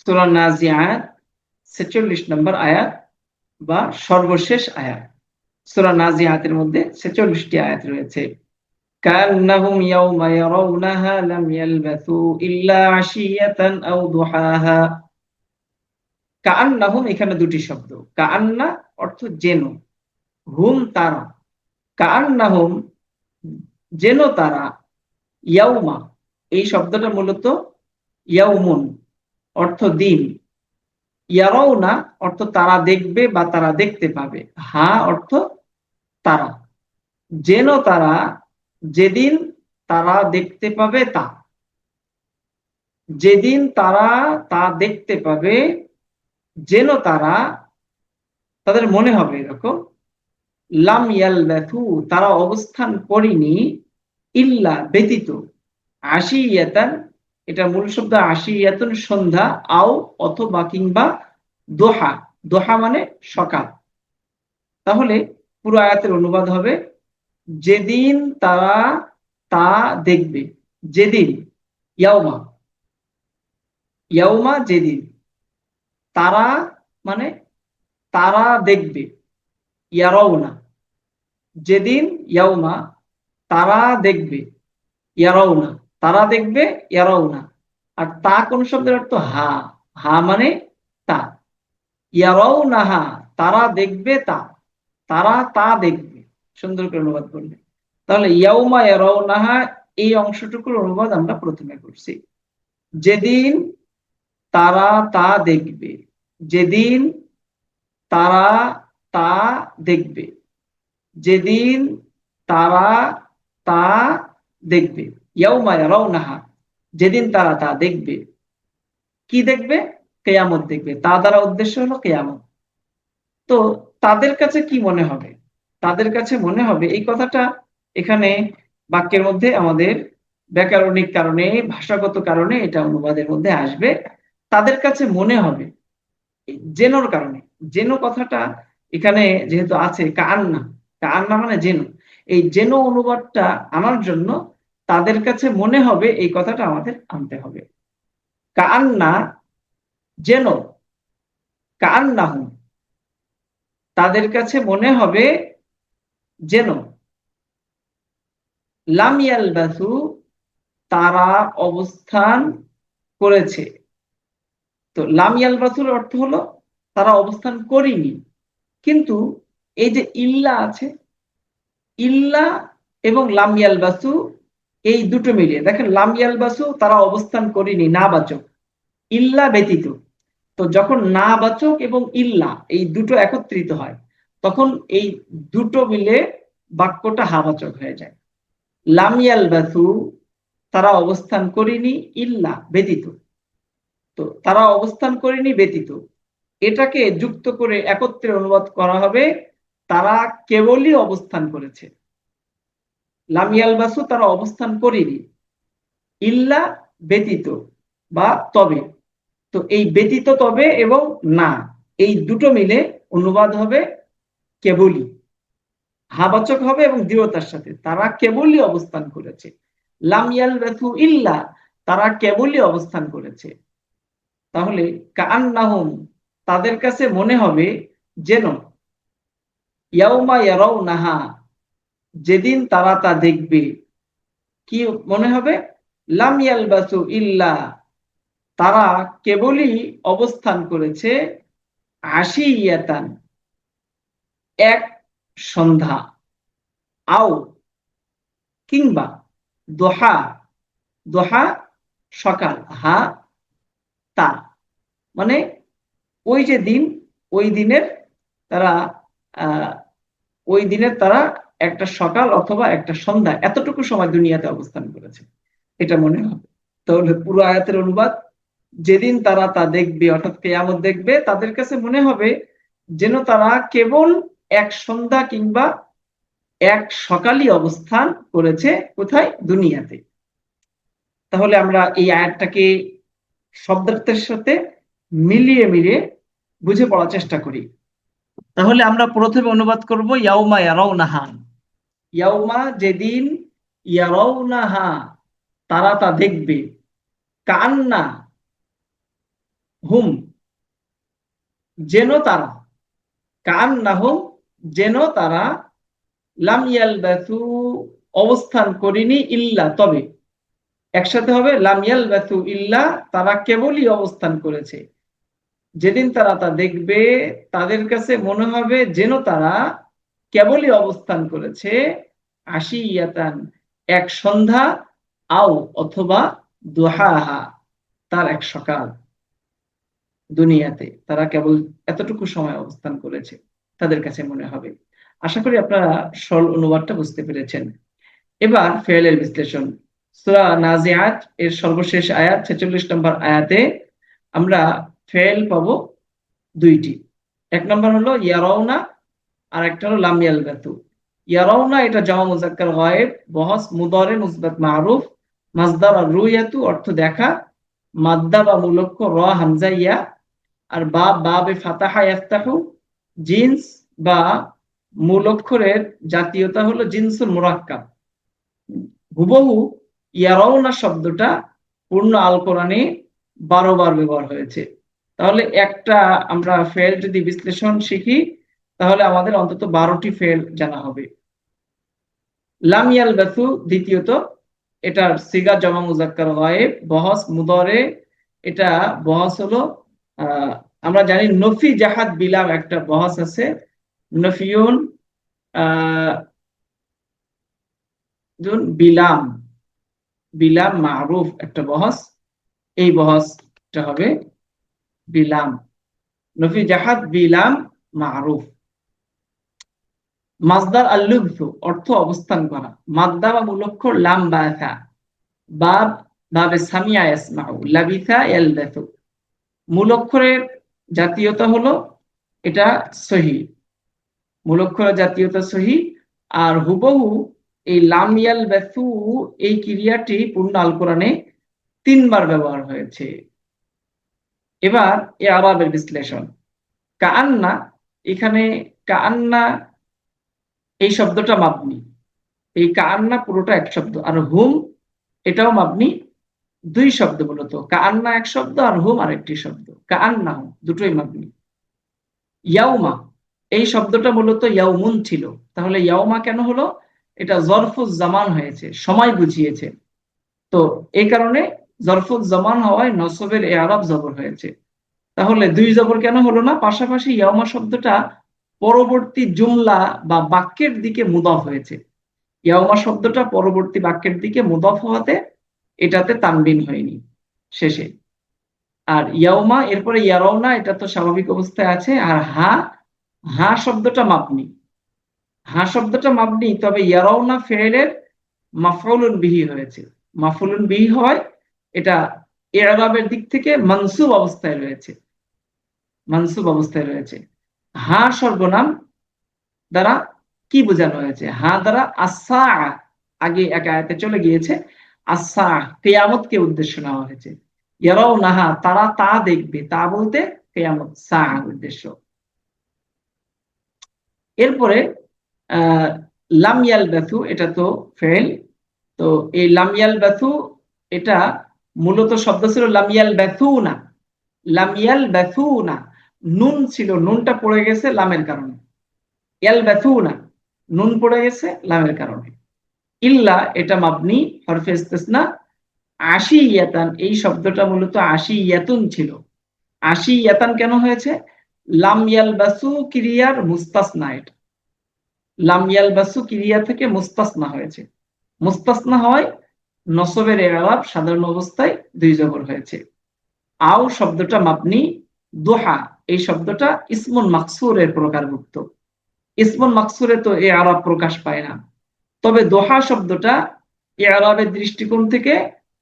সুরা নাজিয়াত ছেচল্লিশ নম্বর আয়াত বা সর্বশেষ আয়াত সুরা নাজিয়াতের মধ্যে ছেচল্লিশটি আয়াত রয়েছে كأنهم يوم يرونها لم يلبثوا إلا عشية أو ضحاها কাআন্নাহুম এখানে দুটি শব্দ কাআন্না অর্থ যেন হুম তারা কাআন্নাহুম যেন তারা ইয়াউমা এই শব্দটা মূলত ইয়াউমুন অর্থ দিন। ইয়ারাউনা অর্থ তারা দেখবে বা তারা দেখতে পাবে। হা অর্থ তারা। যেন তারা যেদিন তারা দেখতে পাবে তা। যেদিন তারা তা দেখতে পাবে, যেন তারা তাদের মনে হবে এরকম। লাম ইয়াল ব্যথু তারা অবস্থান করেনি, ইল্লা ব্যতীত। আশিয়াতান এটা মূল শব্দ আশিয়াতুন সন্ধ্যা, আও, অথবা কিংবা দোহা। দোহা মানে সকাল। তাহলে পুরো আয়াতের অনুবাদ হবে, যেদিন তারা তা দেখবে, যেদিন ইয়াউমা ইয়াউমা যেদিন। তারা মানে তারা দেখবে ইয়ারাও না যেদিন ইয়াউমা তারা দেখবে ইয়ারাও না তারা দেখবে ইয়ারাও না আর তা কোন শব্দের অর্থ? হা। হা মানে তা। ইয়ারাও না হা তারা দেখবে তা। তারা তা দেখবে। সুন্দর করে অনুবাদ করলে। তাহলে ইয়াউমা ইয়ারাও নাহা এই অংশটুকুর অনুবাদ আমরা প্রথমে করছি। যেদিন তারা তা দেখবে। যেদিন তারা তা দেখবে। যেদিন তারা তা দেখবে। ইয়াউমা ইয়ারাউনাহা, যেদিন তারা তা দেখবে, কি দেখবে? কেয়ামত দেখবে। তা দ্বারা উদ্দেশ্য হলো কেয়ামত। তো তাদের কাছে কি মনে হবে? তাদের কাছে মনে হবে, এই কথাটা এখানে বাক্যের মধ্যে আমাদের ব্যাকরণিক কারণে, ভাষাগত কারণে এটা অনুবাদের মধ্যে আসবে। তাদের কাছে মনে হবে, জেনোর কারণে। জেনো কথাটা এখানে যেহেতু আছে কান্না কান্না মানে জেনো। এই জেনো অনুবাদটা আনার জন্য তাদের কাছে মনে হবে, এই কথাটা আমাদের আনতে হবে। কান্না যেন কান্না হুম তাদের কাছে মনে হবে যেন লামিয়াল বাসু তারা অবস্থান করেছে। তো লামিয়াল বাসুর অর্থ হলো, তারা অবস্থান করিনি। কিন্তু এই যে ইল্লা আছে ইল্লা এবং লামিয়াল বাসু এই দুটো মিলিয়ে। দেখেন লামিয়াল বাসু তারা অবস্থান করিনি, না বাচক। ইল্লা ব্যতীত। তো যখন না বাচক এবং ইল্লা, এই দুটো একত্রিত হয়, তখন এই দুটো মিলে বাক্যটা হাবাচক হয়ে যায়। লামিয়াল বাসু তারা অবস্থান করিনি, ইল্লা ব্যতীত। তো তারা অবস্থান করেনি, ব্যতীত। এটাকে যুক্ত করে একত্রে অনুবাদ করা হবে তারা কেবলই অবস্থান করেছে। লামিয়াল বাসু তারা অবস্থান করেনি। ইল্লা ব্যতীত বা তবে। তো এই ব্যতীত তবে এবং না, এই দুটো মিলে অনুবাদ হবে কেবলই। হাবাচক হবে এবং দৃঢ়তার সাথে। তারা কেবলই অবস্থান করেছে। লামিয়াল ব্যথু ইল্লা, তারা কেবলই অবস্থান করেছে। তাহলে কান্নাহুম তাদের কাছে মনে হবে যেন নাহা যেদিন তারা তা দেখবে। কি মনে হবে? লাম ইয়ালবাসু ইল্লা, তারা কেবলই অবস্থান করেছে আশি ইয়াতান এক সন্ধ্যা, আও কিংবা দোহা দোহা সকাল, হা তা। মানে ওই যে দিন, ওই দিনের তারা ওই দিনের তারা একটা সকাল অথবা একটা সন্ধ্যা এতটুকু সময় দুনিয়াতে অবস্থান করেছে। এটা মনে হবে। তাহলে পুরো আয়াতের অনুবাদ, যেদিন তারা তা দেখবে, অর্থাৎ কেয়ামত দেখবে, তাদের কাছে মনে হবে যেন তারা কেবল এক সন্ধ্যা কিংবা এক সকালই অবস্থান করেছে কোথায়? দুনিয়াতে। তাহলে আমরা এই আয়াতটাকে শব্দার্থের সাথে মিলিয়ে মিলিয়ে বুঝে পড়ার চেষ্টা করি। তাহলে আমরা প্রথমে অনুবাদ করব, ইয়াউমা ইয়ারাও নাহান ইয়াউমা যেদিন ইয়ারাও নাহা তারা তা দেখবে। কান্না হুম, যেন তারা কান না হুম, যেন তারা লাম ইয়াল ইয়ালবাসু অবস্থান করিনি ইল্লা তবে। একসাথে হবে, লাম ইয়ালবাসু ইল্লা, তারা কেবলই অবস্থান করেছে। যেদিন তারা তা দেখবে, তাদের কাছে মনে হবে যেন তারা কেবলই অবস্থান করেছে আশি ইয়াতান এক সন্ধ্যা, আও অথবা দোহাহা, তার এক সকাল দুনিয়াতে। তারা কেবল এতটুকু সময় অবস্থান করেছে, তাদের কাছে মনে হবে। আশা করি আপনারা সরল অনুবাদটা বুঝতে পেরেছেন। এবার ফেলের বিশ্লেষণ। সুরা নাজিয়াত এর সর্বশেষ আয়াত, ছেচল্লিশ নম্বর আয়াতে আমরা ফেল পাবো দুইটি। এক নম্বর হলো ইয়ারাউনা আর একটা হলো লামিয়াল বেতু ইয়ারাউনা এটা জামা মুজাক্কার গায়েব বহস, মুদরে মুসবাত মারুফ মাজদার আর রুইয়াতু, অর্থ দেখা, মাদ্দা বা মুলক্ষ র হামজা ইয়া আর বা, বাবে ফাতাহা ইয়াফতাহু, জিন্স বা মূল অক্ষরের জাতীয়তা হলো জিনসুল মুরাক্কাব। হুবহু ইয়ারাউনা শব্দটা পূর্ণ আল কোরআনে বারো বার ব্যবহার হয়েছে। তাহলে একটা আমরা ফেল যদি বিশ্লেষণ শিখি, তাহলে আমাদের অন্তত বারোটি ফেল জানা হবে। লামিয়াল বেথু দ্বিতীয়ত, এটার সিগা জমা মুজাক্কার হয় বহস মুদরে, এটা বহস হলো আমরা জানি নফি জাহাদ বিলাম একটা বহস আছে, নফিউন বিলাম বিলাম মারুফ একটা বহস, এই বহসটা হবে বিলাম। নফি জাহাদ বিলাম মারুফ। মাজদার আল্লুবসু, অর্থ অবস্থান করা। মাদ্দা বা মূলক্ষর লাম বাথা বাব, বাবে সামিয়া ইয়াসমাউ লাবিথা ইয়ালদাথু মূলক্ষরের জাতীয়তা হলো, এটা সহি। মূলক্ষরের জাতীয়তা সহি, আর হুবহু এই লাম ইয়াল এই ক্রিয়াটি পূর্ণ আল কোরআনে তিনবার ব্যবহার হয়েছে। এবার এ আরবের বিশ্লেষণ। কান্না এখানে কান্না এই শব্দটা মাপনি এই কান্না পুরোটা এক শব্দ, আর হুম এটাও মাপনি দুই শব্দ মূলত। কান্না এক শব্দ আর হুম আরেকটি শব্দ। কান্না হুম, দুটোই মাপনি ইয়াউমা, এই শব্দটা মূলত ইয়াউমুন ছিল। তাহলে ইয়াউমা কেন হলো? এটা জরফুজ জামান হয়েছে, সময় বুঝিয়েছে। তো এই কারণে জরফুজ জমান হওয়ায় নসবের এ আরব জবর হয়েছে। তাহলে দুই জবর কেন হলো না? পাশাপাশি ইয়ামা শব্দটা পরবর্তী জুমলা বা বাক্যের দিকে মুদফ হয়েছে। ইয়াউমা শব্দটা পরবর্তী বাক্যের দিকে মুদফ হওয়াতে এটাতে তানবিন হয়নি শেষে। আর ইয়াউমা, এরপরে ইয়ারওনা এটা তো স্বাভাবিক অবস্থায় আছে। আর হা হা শব্দটা মাপনি হা শব্দটা মাপনি তবে ইয়ারওনা ফেলের মাফউলুন বিহি হয়েছে। মাফুলুন বিহি হয় এটা এরাবের দিক থেকে মানসুব অবস্থায় রয়েছে। মানসুব অবস্থায় রয়েছে। হা সর্বনাম দ্বারা কি বোঝানো হয়েছে? হা দ্বারা আসা আগে এক চলে গিয়েছে। আসা কেয়ামতকে উদ্দেশ্য নেওয়া হয়েছে। ইয়ারাও নাহা তারা তা দেখবে। তা বলতে কেয়ামত সা উদ্দেশ্য। এরপরে আহ লামিয়াল ব্যথু এটা তো ফেল তো এই লামিয়াল ব্যথু এটা মূলত শব্দ ছিল লামিয়াল ব্যথু না লামিয়াল ব্যথু না নুন ছিল, নুনটা পড়ে গেছে লামের কারণে। ইয়াল ব্যথু না নুন পড়ে গেছে লামের কারণে। ইল্লা, এটা মাবনি, হরফে ইস্তেসনা আশি ইয়াতান এই শব্দটা মূলত আশি ইয়াতুন ছিল। আশি ইয়াতান কেন হয়েছে? লামিয়াল বাসু ক্রিয়ার মুস্তাসনা এটা। লামিয়াল বাসু ক্রিয়া থেকে মুস্তাসনা হয়েছে। মুস্তাসনা হয় নসবের এরাব সাধারণ অবস্থায় দুই জবর হয়েছে। আও শব্দটা মাপনি দোহা, এই শব্দটা ইসমুন মাকসুরের প্রকারভুক্ত। ইসমুন মাকসুরে তো এ আরব প্রকাশ পায় না। তবে দোহা শব্দটা এ আরবের দৃষ্টিকোণ থেকে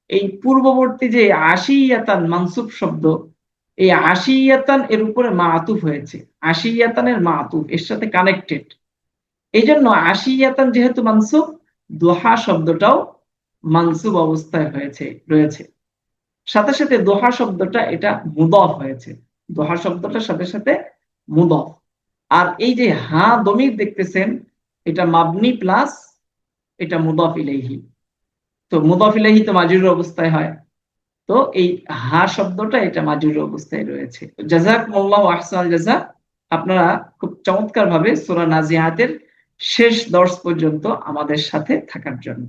এই পূর্ববর্তী যে আশিয়াতান মানসুব শব্দ, এই আশিয়াতান এর উপরে মাতুফ হয়েছে। আশিয়াতানের মাতুফ, এর সাথে কানেক্টেড এই জন্য আশিয়াতান যেহেতু মানসুব, দোহা শব্দটাও মানসুব অবস্থায় হয়েছে, রয়েছে। সাথে সাথে দোহা শব্দটা এটা মুদফ হয়েছে। দোহা শব্দটার সাথে সাথে মুদফ। আর এই যে হা দমির দেখতেছেন, এটা মাবনি প্লাস এটা মুদফ ইলাইহি। তো মুদফ ইলাইহি তো মাজুর অবস্থায় হয়। তো এই হা শব্দটা এটা মাজুর অবস্থায় রয়েছে। জাজাকুমুল্লাহু আহসানাল জাজা আপনারা খুব চমৎকার ভাবে সূরা নাজিয়াতের শেষ দর্শ পর্যন্ত আমাদের সাথে থাকার জন্য।